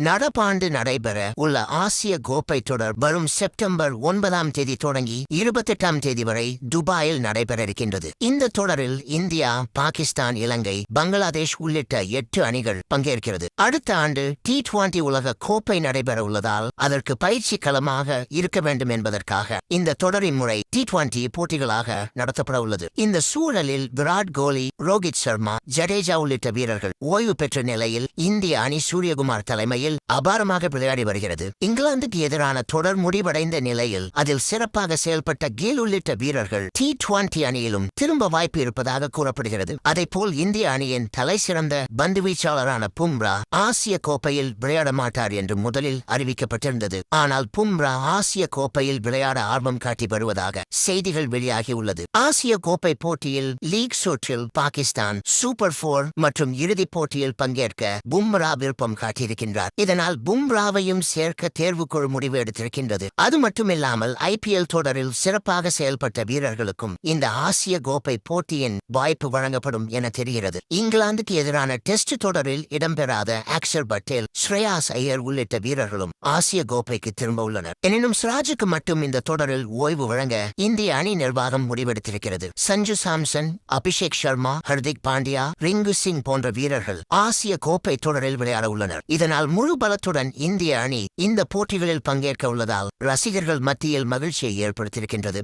நடப்பாண்டு நடைபெற உள்ள ஆசிய கோப்பை தொடர் வரும் செப்டம்பர் ஒன்பதாம் தேதி தொடங்கி இருபத்தெட்டாம் தேதி வரை துபாயில் நடைபெற இருக்கின்றது இந்த தொடரில் இந்தியா பாகிஸ்தான் இலங்கை பங்களாதேஷ் உள்ளிட்ட எட்டு அணிகள் பங்கேற்கிறது. அடுத்த ஆண்டு டி டுவெண்டி உலக கோப்பை நடைபெற உள்ளதால் அதற்கு பயிற்சி களமாக இருக்க வேண்டும் என்பதற்காக இந்த தொடரின் முறை டி டுவெண்டி போட்டிகளாக நடத்தப்பட உள்ளது. இந்த சூழலில் விராட் கோலி ரோஹித் சர்மா ஜடேஜா உள்ளிட்ட வீரர்கள் ஓய்வு பெற்ற நிலையில் இந்திய அணி சூரியகுமார் தலைமையில் அபாரமாக விளையாடி வருகிறது. இங்கிலாந்துக்கு எதிரான தொடர் முடிவடைந்த நிலையில் அதில் சிறப்பாக செயல்பட்ட கேல் உள்ளிட்ட வீரர்கள் டி டுவெண்டி அணியிலும் திரும்ப வாய்ப்பு இருப்பதாக கூறப்படுகிறது. அதேபோல் இந்திய அணியின் தலை சிறந்த பந்து வீச்சாளரான பும்ரா ஆசிய கோப்பையில் விளையாட மாட்டார் என்று முதலில் அறிவிக்கப்பட்டிருந்தது. ஆனால் பும்ரா ஆசிய கோப்பையில் விளையாட ஆர்வம் காட்டி வருவதாக செய்திகள் வெளியாகியுள்ளது. ஆசிய கோப்பை போட்டியில் லீக் சுற்றில் பாகிஸ்தான் சூப்பர் போர் மற்றும் இறுதிப் போட்டியில் பங்கேற்க பும்ரா விருப்பம் காட்டியிருக்கின்றார். இதனால் பும்ராவையும் சேர்க்க தேர்வுக்குழு முடிவு எடுத்திருக்கின்றது. அது மட்டுமில்லாமல் ஐபிஎல் தொடரில் சிறப்பாக செயல்பட்ட வீரர்களுக்கும் இந்த ஆசிய கோப்பை போட்டியின் வாய்ப்பு வழங்கப்படும் என தெரிகிறது. இங்கிலாந்துக்கு எதிரான டெஸ்ட் தொடரில் இடம்பெறாத அக்ஷர் பட்டேல் ஸ்ரேயாஸ் ஐயர் உள்ளிட்ட வீரர்களும் ஆசிய கோப்பைக்கு திரும்ப உள்ளனர். எனினும் சிராஜுக்கு மட்டும் இந்த தொடரில் ஓய்வு வழங்க இந்திய அணி நிர்வாகம் முடிவெடுத்திருக்கிறது. சஞ்சு சாம்சன் அபிஷேக் சர்மா ஹர்திக் பாண்டியா ரிங்கு சிங் போன்ற வீரர்கள் ஆசிய கோப்பை தொடரில் விளையாட உள்ளனர். இதனால் முழு பலத்துடன் இந்திய அணி இந்த போட்டிகளில் பங்கேற்க உள்ளதால் ரசிகர்கள் மத்தியில் மகிழ்ச்சியை ஏற்படுத்தியிருக்கின்றது.